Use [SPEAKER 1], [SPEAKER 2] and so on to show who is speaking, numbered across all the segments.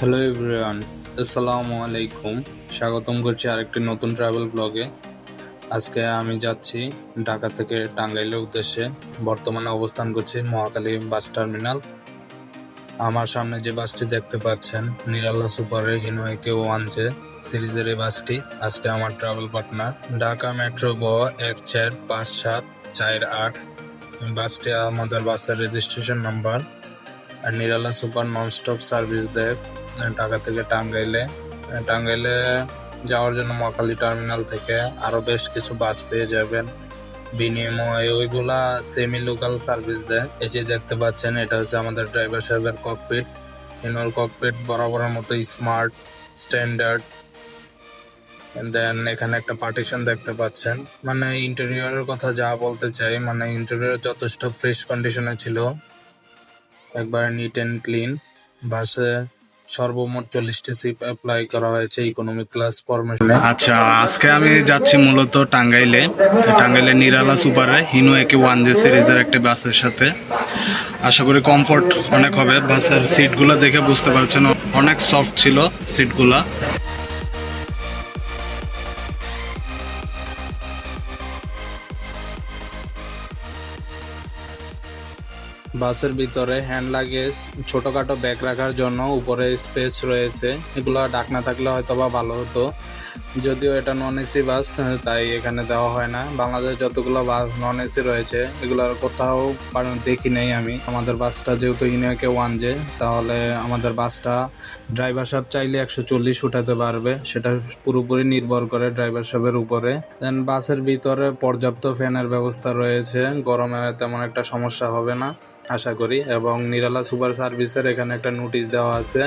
[SPEAKER 1] Hello everyone, আসসালামু আলাইকুম। স্বাগতম করছি আরেকটি নতুন ট্রাভেল ব্লগে আজকে আমি যাচ্ছি ঢাকা থেকে টাঙ্গাইলের উদ্দেশ্যে। বর্তমানে অবস্থান করছি মহাকালী বাস টার্মিনাল। আমার সামনে যে বাসটি দেখতে পাচ্ছেন, নিরালা সুপারের হিনোয়েকে ওয়ান জে সিরিজের এই বাসটি। আজকে আমার ট্রাভেল পার্টনার ঢাকা মেট্রো ব এক চার পাঁচ সাত চার আট। বাসটি আমাদের বাসের রেজিস্ট্রেশন নাম্বার আর নিরালা সুপার ননস্টপ সার্ভিস দেয়। ঢাকা থেকে টাঙ্গাইলে টাঙ্গাইলে যাওয়ার জন্য মহাখালী টার্মিনাল থেকে আরও বেশ কিছু বাস পেয়ে যাবেন। বিনিময়ে ওইগুলা সেমি লোকাল সার্ভিস দেয়। এই যে দেখতে পাচ্ছেন, এটা হচ্ছে আমাদের ড্রাইভার সাহেবের ককপিট ইনোর ককপিট বরাবরের মতো স্মার্ট স্ট্যান্ডার্ড দেন এখানে একটা পার্টিশন দেখতে পাচ্ছেন। মানে ইন্টেরিয়রের কথা যা বলতে চাই মানে ইন্টেরিয়র যথেষ্ট ফ্রেশ কন্ডিশনে ছিল। একবার নিট অ্যান্ড ক্লিন বাসে সর্বমোট চল্লিশটি সিট অ্যাপ্লাই করা হয়েছে ইকোনমিক ক্লাস ফরমেশনে
[SPEAKER 2] আচ্ছা আজকে আমি যাচ্ছি মূলত টাঙ্গাইলে। টাঙ্গাইলে নিরালা সুপারে, হিনু একে ওয়ান জে সিরিজের একটা বাসের সাথে। আশা করি কমফোর্ট অনেক হবে। বাসের সিটগুলো দেখে বুঝতে পারছেন, অনেক সফট ছিল সিটগুলা
[SPEAKER 1] বাসের ভিতরে হ্যান্ড লাগেজ, ছোটখাটো ব্যাগ রাখার জন্য উপরে স্পেস রয়েছে। এগুলো ডাকনা থাকলে হয়তো বা ভালো হতো। যদিও এটা নন এসি বাস, তাই এখানে দেওয়া হয় না। বাংলাদেশ যতগুলো বাস নন এসি রয়েছে, এগুলোর কোথাও দেখি নেই আমি। আমাদের বাসটা যেহেতু ইনোকে ওয়ান জে তাহলে আমাদের বাসটা ড্রাইভার সাহেব চাইলে একশো চল্লিশ উঠাতে পারবে। সেটা পুরোপুরি নির্ভর করে ড্রাইভার সাহেবের উপরে। দেন বাসের ভিতরে পর্যাপ্ত ফ্যানের ব্যবস্থা রয়েছে। গরমে তেমন একটা সমস্যা হবে না। আশা করি, এবং নিরালা সুপার সার্ভিসের এখানে একটা নোটিশ দেওয়া আছে।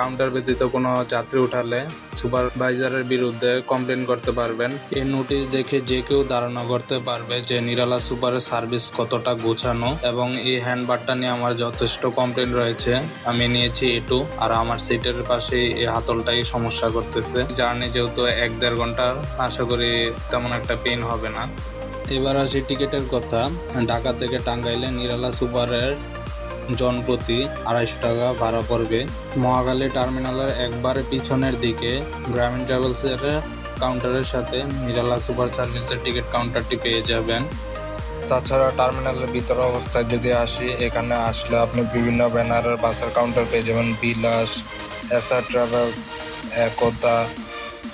[SPEAKER 1] কাউন্টার ব্যতীত কোনো যাত্রী উঠালে সুপারভাইজারের বিরুদ্ধে কমপ্লেন করতে পারবেন। এই নোটিশ দেখে যে কেউ ধারণা করতে পারবে যে নিরালা সুপারের সার্ভিস কতটা গোছানো, এবং এই হ্যান্ডবারটা নিয়ে আমার যথেষ্ট কমপ্লেন রয়েছে। আমি নিয়েছি এটু আর আমার সিটের পাশে এই হাতলটাই সমস্যা করতেছে। জার্নি যেহেতু এক দেড় ঘণ্টার আশা করি তেমন একটা পেন হবে না। এবার আসি টিকিটের কথা। ঢাকা থেকে টাঙ্গাইলে নিরালা সুপারের জনপ্রতি আড়াইশো টাকা ভাড়া পড়বে। মহাখালী টার্মিনালের একবারে পিছনের দিকে গ্রামীণ ট্রাভেলসের কাউন্টারের সাথে নিরালা সুপার সার্ভিসের টিকিট কাউন্টারটি পেয়ে যাবেন। তাছাড়া টার্মিনালের ভিতর অবস্থায় যদি আসি, এখানে আসলে আপনি বিভিন্ন ব্যানারের বাসের কাউন্টার পেয়ে যাবেন। Bilas SR Travels, Ekota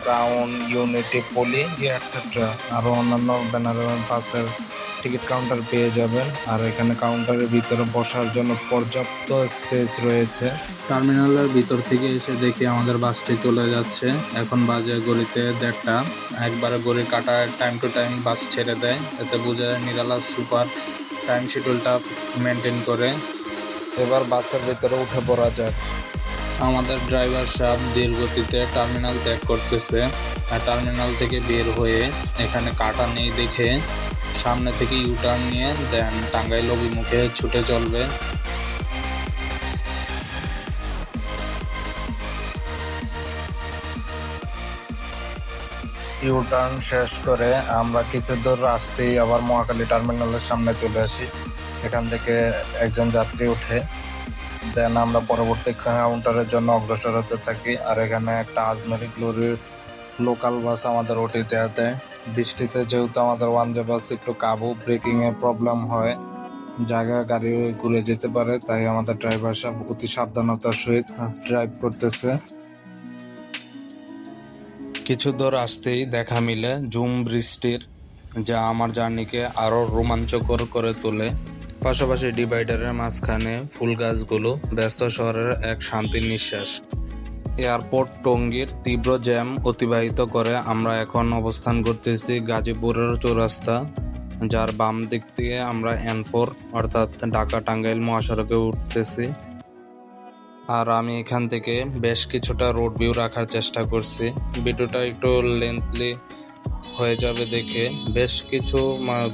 [SPEAKER 1] Crown Unity Poly etcetera আরও অন্যান্য ব্যানারের বাসের টিকিট কাউন্টার পেয়ে যাবেন। আর এখানে কাউন্টারের ভিতরে বসার জন্য পর্যাপ্ত স্পেস রয়েছে। টার্মিনালের ভিতর থেকে এসে দেখি আমাদের বাসটি চলে যাচ্ছে। এখন বাজে গড়িতে দেড়টা। একবারে গড়ি কাটার টাইম টু টাইম বাস ছেড়ে দেয়। এতে বোঝা যায় নিরালা সুপার টাইম শিডিউলটা মেনটেন করে। এবার বাসের ভিতরে উঠে পড়া যাক। আমাদের ড্রাইভার সাহেব ধীর গতিতে টার্মিনাল ত্যাগ করতেছে টার্মিনাল থেকে বের হয়ে এখানে কাটা নেই দেখে সামনে থেকে ইউটার্ন নিয়ে দেন টাঙ্গাইল অভিমুখে ছুটে চলবে। ইউটার্ন শেষ করে আমরা কিছু দূর আসতেই আবার মহাখালী টার্মিনালের সামনে চলে আসি। এখান থেকে একজন যাত্রী উঠে দেন আমরা পরবর্তী কাউন্টারের জন্য অগ্রসর হতে থাকি। আর এখানে একটা আজমেরি গ্লোরির লোকাল বাস আমাদের ওটিতে দেয় বৃষ্টিতে যেহেতু আমাদের ওয়ান জে বাস একটু কাবু ব্রেকিং এ প্রবলেম হয় জায়গায় গাড়ি ঘুরে যেতে পারে, তাই আমাদের ড্রাইভার সাহেব অতি সাবধানতার সহিত ড্রাইভ করতেছে। কিছু দূর আসতেই দেখা মিলে, জুম বৃষ্টির, যা আমার জার্নিকে আরও রোমাঞ্চকর করে তোলে। পাশাপাশি ডিভাইডারের মাঝখানে ফুল গাছগুলো ব্যস্ত শহরের এক শান্তির নিঃশ্বাস। এয়ারপোর্ট টঙ্গীর তীব্র জ্যাম অতিবাহিত করে আমরা এখন অবস্থান করতেছি গাজীপুরের চৌরাস্তা, যার বাম দিক দিয়ে আমরা এন ফোর, অর্থাৎ ঢাকা টাঙ্গাইল মহাসড়কে উঠতেছি। আর আমি এখান থেকে বেশ কিছুটা রোড ভিউ রাখার চেষ্টা করছি। ভিডিওটা একটু লেন্থলি হয়ে যাবে দেখে বেশ কিছু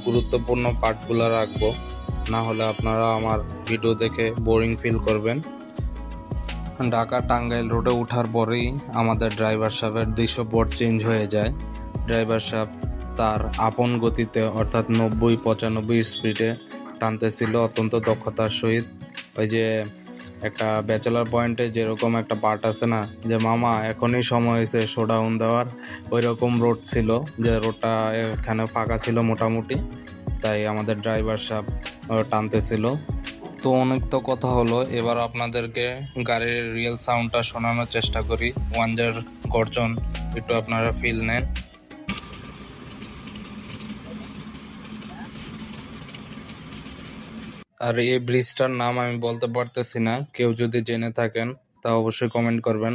[SPEAKER 1] গুরুত্বপূর্ণ পার্টগুলো রাখব। না হলে আপনারা আমার ভিডিও দেখে বোরিং ফিল করবেন। ঢাকা টাঙ্গাইল রোডে ওঠার পরেই আমাদের ড্রাইভার সাহেবের দৃশ্যপট চেঞ্জ হয়ে যায়। ড্রাইভার সাহেব তার আপন গতিতে, অর্থাৎ নব্বই পঁচানব্বই স্পিডে টানতেছিল অত্যন্ত দক্ষতার সহিত। ওই যে একটা ব্যাচেলার পয়েন্টে যেরকম একটা পার্ট আছে না, যে মামা এখনই সময় হয়েছে শোডাউন দেওয়ার ওই রকম রোড ছিল যে রোডটা এখানে ফাঁকা ছিল মোটামুটি। তাই আমাদের ড্রাইভার সাহেব টানতেছিল। তো অনেক তো কথা হলো, এবার আপনাদেরকে গাড়ির রিয়েল সাউন্ডটা শোনানোর চেষ্টা করি। ওয়ানজার গর্জন, একটু আপনারা ফিল নেন। আর এই ব্রিজটার নাম আমি বলতে পারতেছি না, কেউ যদি জেনে থাকেন, তা অবশ্যই কমেন্ট করবেন।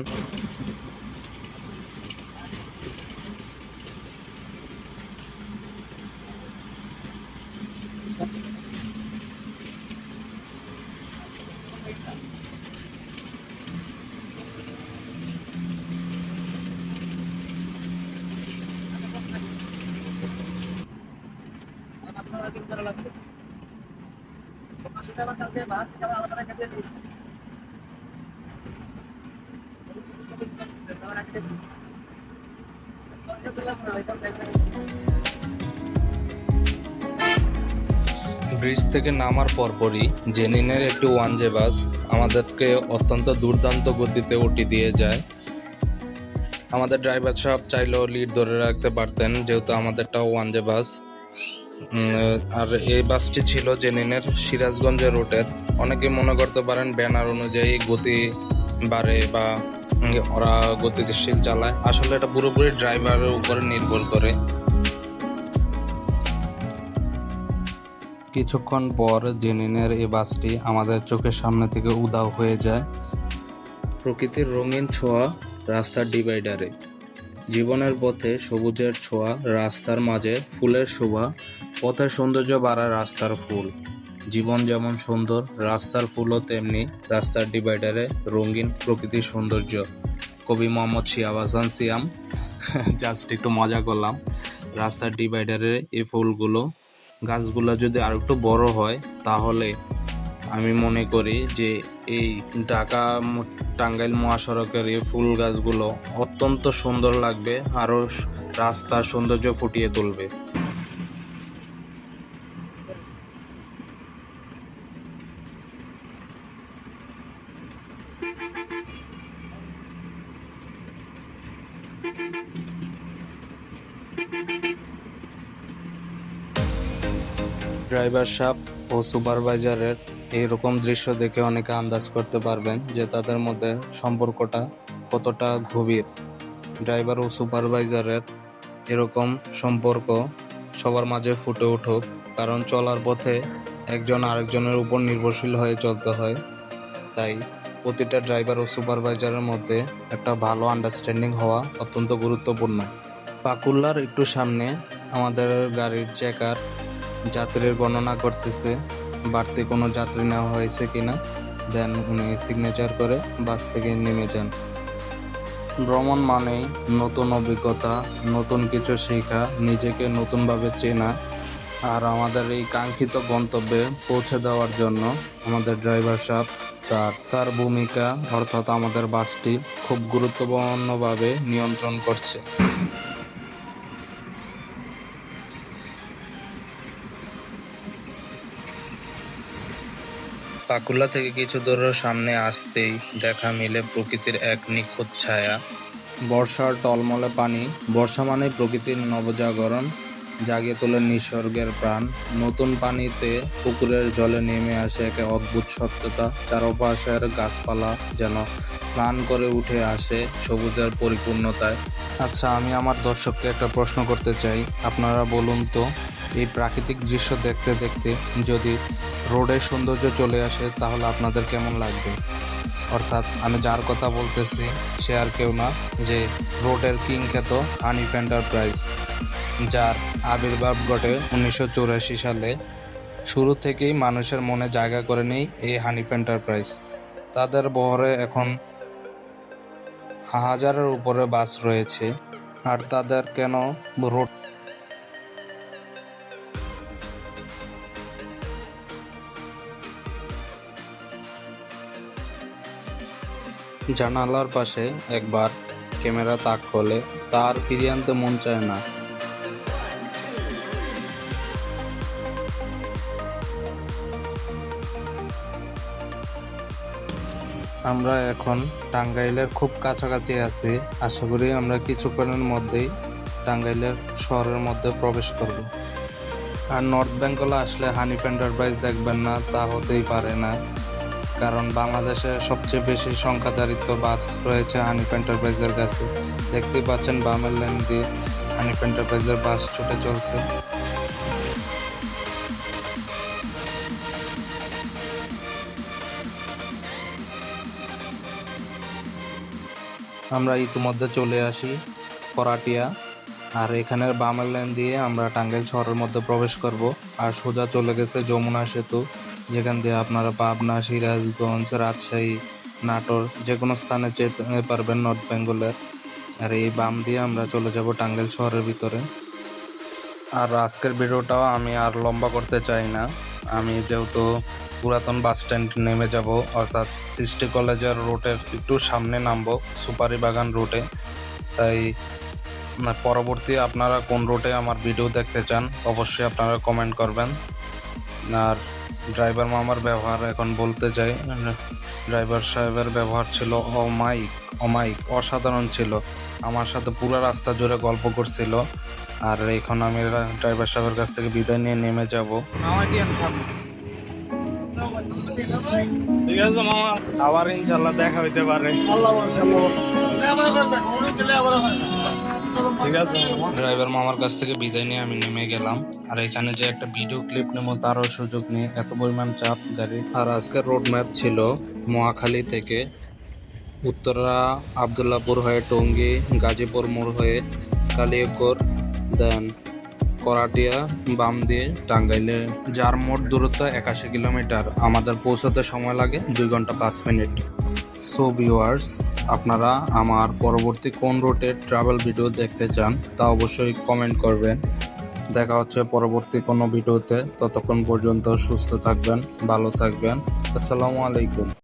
[SPEAKER 1] ব্রিজ থেকে নামার পরপরই জেনিনের একটি ওয়ান জে বাস আমাদেরকে অত্যন্ত দুর্দান্ত গতিতে উঠি দিয়ে যায়। আমাদের ড্রাইভার সাহেব চাইলেও লিড ধরে রাখতে পারতেন, যেহেতু আমাদেরটাও ওয়ান জে বাস আর এই বাসটি ছিল জেনিনের সিরাজগঞ্জের রুটের অনেকে মনে করতে পারেন ব্যানার অনুযায়ী গতি বাড়ে বা ওরা গতিশীল চালায়। আসলে এটা পুরোপুরি ড্রাইভারের উপরে নির্ভর করে। কিছুক্ষণ পর জেনিনের এই বাসটি আমাদের চোখের সামনে থেকে উধাও হয়ে যায়। প্রকৃতির রঙিন ছোঁয়া রাস্তার ডিভাইডারে। জীবনের পথে সবুজের ছোঁয়া, রাস্তার মাঝে ফুলের শোভা পথের সৌন্দর্য বাড়ায় রাস্তার ফুল। জীবন যেমন সুন্দর, রাস্তার ফুলও তেমনি রাস্তার ডিভাইডারে রঙিন প্রকৃতির সৌন্দর্য। কবি মোহাম্মদ শিয়াব হাসান সিয়াম জাস্ট একটু মজা করলাম। রাস্তার ডিভাইডারে এই ফুলগুলো, গাছগুলো যদি আর একটু বড় হয়, তাহলে আমি মনে করি যে এই ঢাকা টাঙ্গাইল মহাসড়কের এই ফুল গাছগুলো অত্যন্ত সুন্দর লাগবে, আরও রাস্তার সৌন্দর্য ফুটিয়ে তুলবে। ড্রাইভার সাপ ও সুপারভাইজারের এইরকম দৃশ্য দেখে অনেকে আন্দাজ করতে পারবেন যে তাদের মধ্যে সম্পর্কটা কতটা গভীর। ড্রাইভার ও সুপারভাইজারের এরকম সম্পর্ক সবার মাঝে ফুটে উঠুক, কারণ চলার পথে একজন আরেকজনের উপর নির্ভরশীল হয়ে চলতে হয়। তাই প্রতিটা ড্রাইভার ও সুপারভাইজারের মধ্যে একটা ভালো আন্ডারস্ট্যান্ডিং হওয়া অত্যন্ত গুরুত্বপূর্ণ। পাকুল্লার একটু সামনে আমাদের গাড়ির চেকার যাত্রীর গণনা করতেছে, বাড়তি কোনো যাত্রী নেওয়া হয়েছে কিনা। দেন উনি সিগনেচার করে বাস থেকে নেমে যান। ভ্রমণ মানেই নতুন অভিজ্ঞতা, নতুন কিছু শেখা, নিজেকে নতুনভাবে চেনা। আর আমাদের এই কাঙ্ক্ষিত গন্তব্যে পৌঁছে দেওয়ার জন্য আমাদের ড্রাইভার সাহেব তার তার ভূমিকা অর্থাৎ আমাদের বাসটি খুব গুরুত্বপূর্ণভাবে নিয়ন্ত্রণ করছে। পাকুলা থেকে কিছু দূর সামনে আসতেই দেখা মিলে প্রকৃতির এক নিখুঁত ছায়া। বর্ষার টলমলে পানি, বর্ষা মানে প্রকৃতির নবজাগরণ, জাগিয়ে তোলে নিসর্গের প্রাণ। নতুন পানিতে পুকুরের জলে নেমে আসে এক অদ্ভুত সত্যতা, চারপাশের গাছপালা যেন স্নান করে উঠে আসে সবুজের পরিপূর্ণতায়। আচ্ছা আমি আমার দর্শককে একটা প্রশ্ন করতে চাই। আপনারা বলুন তো এই প্রাকৃতিক দৃশ্য দেখতে দেখতে যদি রোডের সৌন্দর্য চলে আসে, তাহলে আপনাদের কেমন লাগবে? অর্থাৎ আমি যার কথা বলতেছি, সে আর কেউ না, যে রোডের কিং খ্যাত হানিফ এন্টারপ্রাইজ যার আবির্ভাব ঘটে উনিশশো সালে। শুরু থেকেই মানুষের মনে জায়গা করে নেই এই হানিফ এন্টারপ্রাইজ তাদের বহরে এখন হাজারের উপরে বাস রয়েছে, আর তাদের কেন রোড জানালার পাশে একবার ক্যামেরা তাক হলে তার ফিরিয়ে আনতে মন চায় না। আমরা এখন টাঙ্গাইলের খুব কাছাকাছি আছি। আশা করি আমরা কিছুক্ষণের মধ্যেই টাঙ্গাইলের শহরের মধ্যে প্রবেশ করব। আর নর্থ বেঙ্গলে আসলে হানিফ এন্টারপ্রাইজ দেখবেন না, তা হতেই পারে না। কারণ বাংলাদেশে সবচেয়ে বেশি সংখ্যাধারিত বাস রয়েছে হানিফ এন্টারপ্রাইজের কাছে। দেখতেই পাচ্ছেন বামের লাইন দিয়ে হানিফ এন্টারপ্রাইজের বাস ছুটে চলছে। আমরা ইতিমধ্যে চলে আসি করাটিয়া, আর এখানের বামের লাইন দিয়ে আমরা টাঙ্গাইল শহরের মধ্যে প্রবেশ করব। আর সোজা চলে গেছে যমুনা সেতু। যেখান দিয়ে আপনারা পাবনা, সিরাজগঞ্জ, রাজশাহী, নাটোর যে কোনো স্থানে যেতে পারবেন নর্থ বেঙ্গলের আর এই বাম দিয়ে আমরা চলে যাব টাঙ্গাইল শহরের ভিতরে। আর আজকের ভিডিওটাও আমি আর লম্বা করতে চাই না। আমি যেহেতু পুরাতন বাস স্ট্যান্ড নেমে যাব, অর্থাৎ সৃষ্টি কলেজের রুটের একটু সামনে নামবো, সুপারি বাগান রুটে তাই পরবর্তী আপনারা কোন রুটে আমার ভিডিও দেখতে চান, অবশ্যই আপনারা কমেন্ট করবেন। আর ড্রাইভার মামার ব্যবহার এখন বলতে চাই ড্রাইভার সাহেবের ব্যবহার ছিল অমাইক অমাইক অসাধারণ ছিল। আমার সাথে পুরো রাস্তা জুড়ে গল্প করছিল। আর এখন আমি ড্রাইভার সাহেবের কাছ থেকে বিদায় নিয়ে নেমে যাব।
[SPEAKER 2] ঠিক আছে মামা। আবার ইনশাল্লাহ দেখা হইতে পারে। মামা
[SPEAKER 1] ড্রাইভার মামার কাছ থেকে বিদায় নিয়ে আমি নেমে গেলাম। আর এখানে যে একটা ভিডিও ক্লিপ নেব, তারও সুযোগ নেই। এত পরিমাণ চাপ, গাড়ি। আর আজকের রোড ম্যাপ ছিল মহাখালী থেকে উত্তরা আবদুল্লাপুর হয়ে টঙ্গী, গাজীপুর মোড় হয়ে কালিয়াকোর, দেন করাটিয়া, বাম দিয়ে টাঙ্গাইলে যার মোট দূরত্ব একাশি কিলোমিটার, আমাদের পৌঁছাতে সময় লাগে দুই ঘণ্টা পাঁচ মিনিট। সো ভিউয়ার্স আপনারা আমার পরবর্তী কোন রুটে ট্রাভেল ভিডিও দেখতে চান, তা অবশ্যই কমেন্ট করবেন। দেখা হচ্ছে পরবর্তী কোনো ভিডিওতে ততক্ষণ পর্যন্ত সুস্থ থাকবেন, ভালো থাকবেন। আসসালামু আলাইকুম।